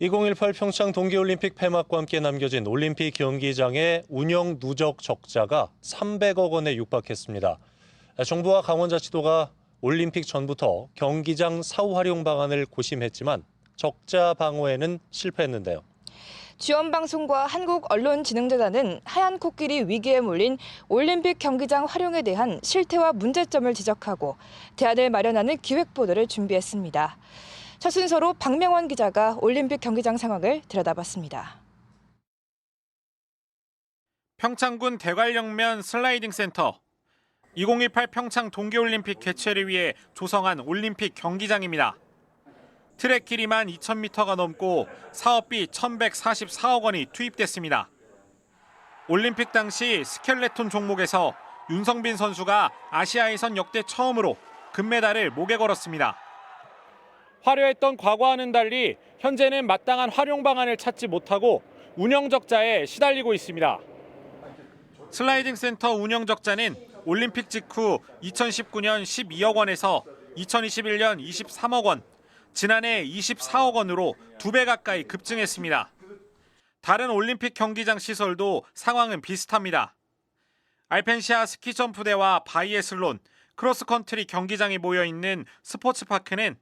2018 평창 동계올림픽 폐막과 함께 남겨진 올림픽 경기장의 운영 누적 적자가 300억 원에 육박했습니다. 정부와 강원자치도가 올림픽 전부터 경기장 사후 활용 방안을 고심했지만 적자 방어에는 실패했는데요. 지원방송과 한국언론진흥재단은 하얀 코끼리 위기에 몰린 올림픽 경기장 활용에 대한 실태와 문제점을 지적하고 대안을 마련하는 기획보도를 준비했습니다. 첫 순서로 박명원 기자가 올림픽 경기장 상황을 들여다봤습니다. 평창군 대관령면 슬라이딩 센터 2018 평창 동계올림픽 개최를 위해 조성한 올림픽 경기장입니다. 트랙 길이만 2,000m가 넘고 사업비 1,144억 원이 투입됐습니다. 올림픽 당시 스켈레톤 종목에서 윤성빈 선수가 아시아에선 역대 처음으로 금메달을 목에 걸었습니다. 화려했던 과거와는 달리 현재는 마땅한 활용 방안을 찾지 못하고 운영 적자에 시달리고 있습니다. 슬라이딩 센터 운영 적자는 올림픽 직후 2019년 12억 원에서 2021년 23억 원, 지난해 24억 원으로 두 배 가까이 급증했습니다. 다른 올림픽 경기장 시설도 상황은 비슷합니다. 알펜시아 스키 점프대와 바이애슬론, 크로스컨트리 경기장이 모여 있는 스포츠파크는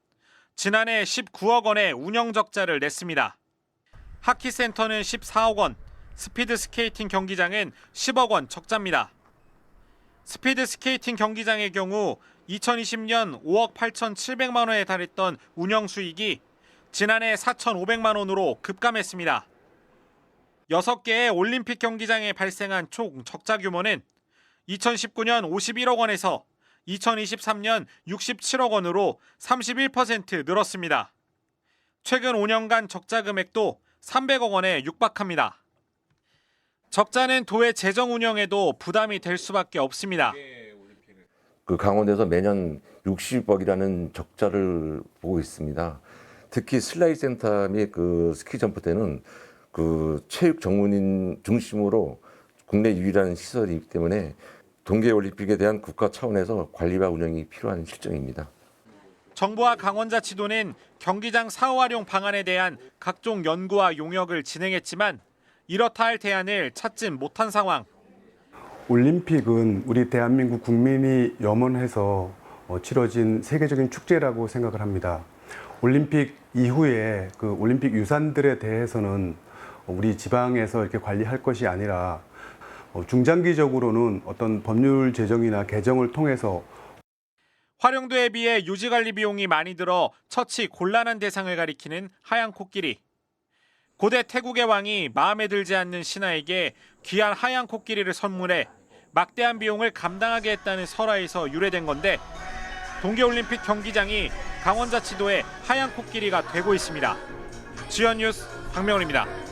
지난해 19억 원의 운영 적자를 냈습니다. 하키 센터는 14억 원, 스피드 스케이팅 경기장은 10억 원 적자입니다. 스피드 스케이팅 경기장의 경우 2020년 5억 8,700만 원에 달했던 운영 수익이 지난해 4,500만 원으로 급감했습니다. 6개의 올림픽 경기장에 발생한 총 적자 규모는 2019년 51억 원에서 2023년 67억 원으로 31% 늘었습니다. 최근 5년간 적자 금액도 300억 원에 육박합니다. 적자는 도의 재정 운영에도 부담이 될 수밖에 없습니다. 그 강원도에서 매년 60억이라는 적자를 보고 있습니다. 특히 슬라이드 센터 및 그 스키 점프 때는 그 체육 전문인 중심으로 국내 유일한 시설이기 때문에 동계 올림픽에 대한 국가 차원에서 관리와 운영이 필요한 실정입니다. 정부와 강원자치도는 경기장 사후 활용 방안에 대한 각종 연구와 용역을 진행했지만 이렇다 할 대안을 찾진 못한 상황. 올림픽은 우리 대한민국 국민이 염원해서 어, 치러진 세계적인 축제라고 생각을 합니다. 올림픽 이후에 그 올림픽 유산들에 대해서는 우리 지방에서 이렇게 관리할 것이 아니라 어, 중장기적으로는 어떤 법률 제정이나 개정을 통해서 활용도에 비해 유지 관리 비용이 많이 들어 처치 곤란한 대상을 가리키는 하얀 코끼리. 고대 태국의 왕이 마음에 들지 않는 신하에게 귀한 하얀 코끼리를 선물해 막대한 비용을 감당하게 했다는 설화에서 유래된 건데 동계올림픽 경기장이 강원자치도의 하얀 코끼리가 되고 있습니다. 지연 뉴스 박명훈입니다.